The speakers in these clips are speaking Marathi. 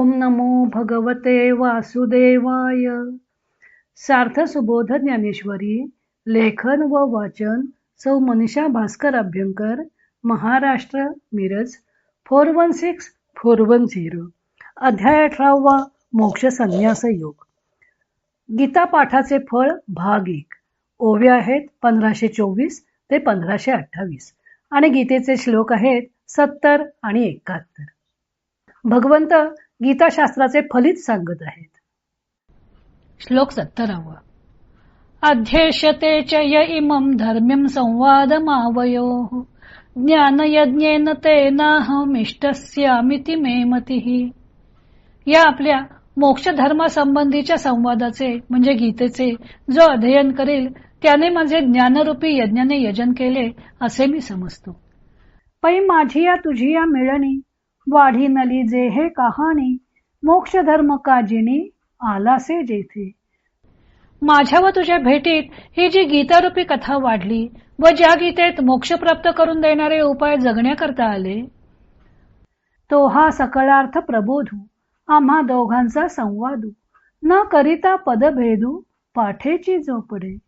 ओम नमो भगवते वासुदेवाय. सार्थ सुबोध ज्ञानेश्वरी लेखन व वाचन Sau Manisha Bhaskar Abhyankar Maharashtra Miraj four one six four one zero. अध्याय अठरावा मोक्ष संन्यास योग. गीता पाठाचे फळ भाग एक. ओवे आहेत पंधराशे चोवीस ते पंधराशे अठ्ठावीस. आणि गीतेचे श्लोक आहेत सत्तर आणि एकाहत्तर. भगवंत गीताशास्त्राचे फलित सांगत आहेत. श्लोक सत्तरावा. अध्येष्यते च य इमं धर्म्यं संवादमावयो। ज्ञानयज्ञेन तेनाहमिष्टस्यामिति मे मतिः। या आपल्या मोक्ष धर्मासंबंधीच्या संवादाचे म्हणजे गीतेचे जो अध्ययन करेल त्याने माझे ज्ञानरूपी यज्ञाने यजन केले असे मी समजतो. पै माझी या तुझी या मिळणी वाढी नली जे हे कहाणी मोक्ष धर्म काजिनी आलासे जेथे. माझ्या व तुझ्या भेटीत ही जी गीतारूपी कथा वाढली व ज्या गीतेत मोक्ष प्राप्त करून देणारे उपाय जगण्याकरता आले. तो हा सकळार्थ प्रबोधू आम्हा दोघांचा संवादू. न करिता पदभेदू पाठेची जोपडे.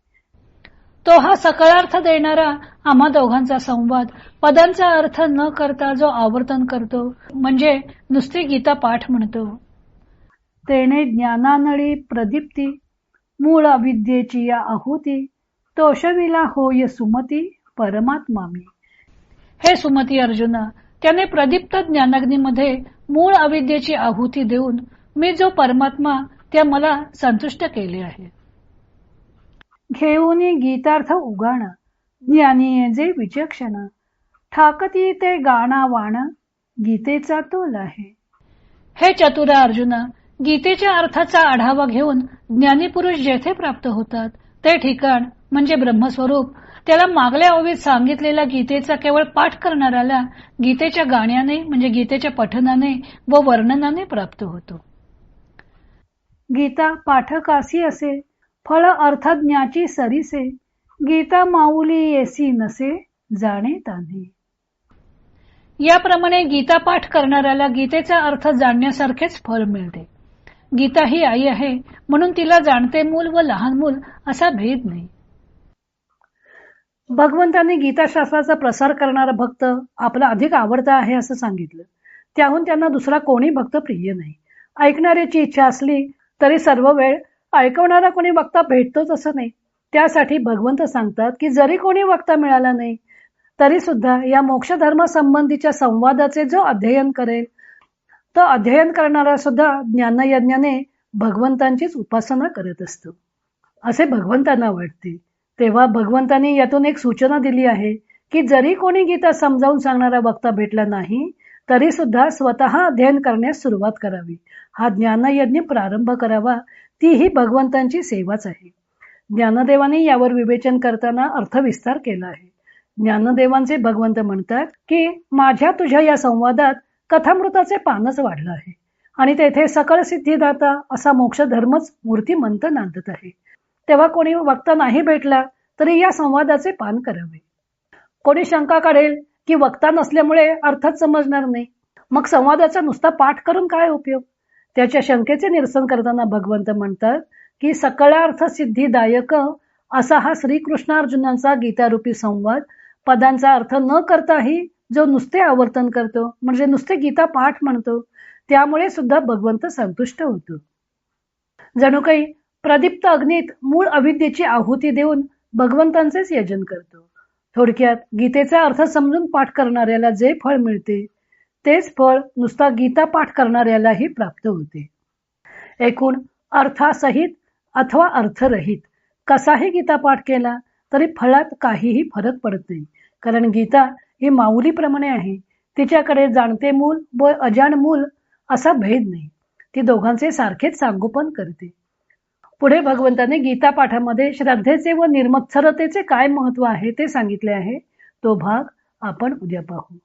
तो हा सकळार्थ देणारा आम्हा दोघांचा संवाद. पदांचा अर्थ न करता जो आवर्तन करतो म्हणजे नुसती गीता पाठ म्हणतो. तेने ज्ञानानळी प्रदीप्ती मूळ अविद्येची या आहुती तोषविला होय सुमती परमात्मा मी. हे सुमती अर्जुना त्याने प्रदीप्त ज्ञानाग्नीमध्ये मूळ अविद्येची आहुती देऊन मी जो परमात्मा त्या मला संतुष्ट केले आहे. घेऊन गीतार्थ उगाण. ज्ञानी जे विचक्षण. ठाकती ते गाणा वाण. गीतेचा तोल आहे. हे चतुरा अर्जुना गीतेच्या अर्थाचा आढावा घेऊन ज्ञानीपुरुष जेथे प्राप्त होतात ते ठिकाण म्हणजे ब्रह्मस्वरूप. त्याला मागल्या ओवीत सांगितलेल्या गीतेचा केवळ पाठ करणाऱ्याला गीतेच्या गाण्याने म्हणजे गीतेच्या पठनाने व वर्णनाने प्राप्त होतो. गीता पाठकासी असे फळ अर्थज्ञाची सरीसे गीता माऊली येसी नसे जाणे ताने याप्रमाणे गीता पाठ करणाऱ्याला गीतेचा अर्थ जाणण्यासारखेच फळ मिळते. गीता ही आई आहे म्हणून तिला जाणते मूल व लहान मूल असा भेद नाही. भगवंतांनी गीताशास्त्राचा प्रसार करणारा भक्त आपला अधिक आवडता आहे असं सांगितलं. त्याहून त्यांना दुसरा कोणी भक्त प्रिय नाही. ऐकणाऱ्याची इच्छा असली तरी सर्व वेळ ऐकवणारा कोणी वक्ता भेटतोच असं नाही. त्यासाठी भगवंत सांगतात की जरी कोणी वक्ता मिळाला नाही तरी सुद्धा या मोक्ष संबंधीच्या संवादाचे जो अध्ययन करेल तो अध्ययन करणारा सुद्धा ज्ञानयज्ञाने भगवंतांचीच उपासना करत असतो. असे भगवंतांना वाटते. तेव्हा भगवंतांनी यातून एक सूचना दिली आहे की जरी कोणी गीता समजावून सांगणारा वक्ता भेटला नाही तरी सुद्धा स्वतः अध्ययन करण्यास सुरुवात करावी. हा ज्ञानयज्ञ प्रारंभ करावा ती ही भगवंतांची सेवाच आहे. ज्ञानदेवाने यावर विवेचन करताना अर्थविस्तार केला आहे. ज्ञानदेवांचे भगवंत म्हणतात की माझ्या तुझ्या या संवादात कथामृताचे पानच वाढलं आहे आणि तेथे सकळ सिद्धिदाता असा मोक्ष धर्मच मूर्तिमंत नांदत आहे. तेव्हा कोणी वक्ता नाही भेटला तरी या संवादाचे पान करावे. कोणी शंका काढेल की वक्ता नसल्यामुळे अर्थच समजणार नाही. मग संवादाचा नुसता पाठ करून काय उपयोग? त्याच्या शंकेचे निरसन करताना भगवंत म्हणतात की सकळार्थ सिद्धिदायक असा हा श्रीकृष्णार्जुनांचा गीतारूपी संवाद पदांचा अर्थ न करताही जो नुसते आवर्तन करतो म्हणजे नुसते गीता पाठ म्हणतो त्यामुळे सुद्धा भगवंत संतुष्ट होतो. जणू काही प्रदीप्त अग्नीत मूळ अविद्येची आहुती देऊन भगवंतांचेच यजन करतो. थोडक्यात गीतेचा अर्थ समजून पाठ करणाऱ्याला जे फळ मिळते तेच फळ नुसता गीता पाठ करणाऱ्यालाही प्राप्त होते. एकूण अर्थासहित अथवा अर्थरहित कसाही गीता पाठ केला तरी फळात काहीही फरक पडत नाही. कारण गीता ही माऊलीप्रमाणे आहे. तिच्याकडे जाणते मूल व अजाण मूल असा भेद नाही. ती दोघांचे सारखेच सांगोपन करते. पुढे भगवंताने गीता पाठामध्ये श्रद्धेचे व निर्मत्सरतेचे काय महत्त्व आहे ते सांगितले आहे? तो भाग आपण उद्या पाहू.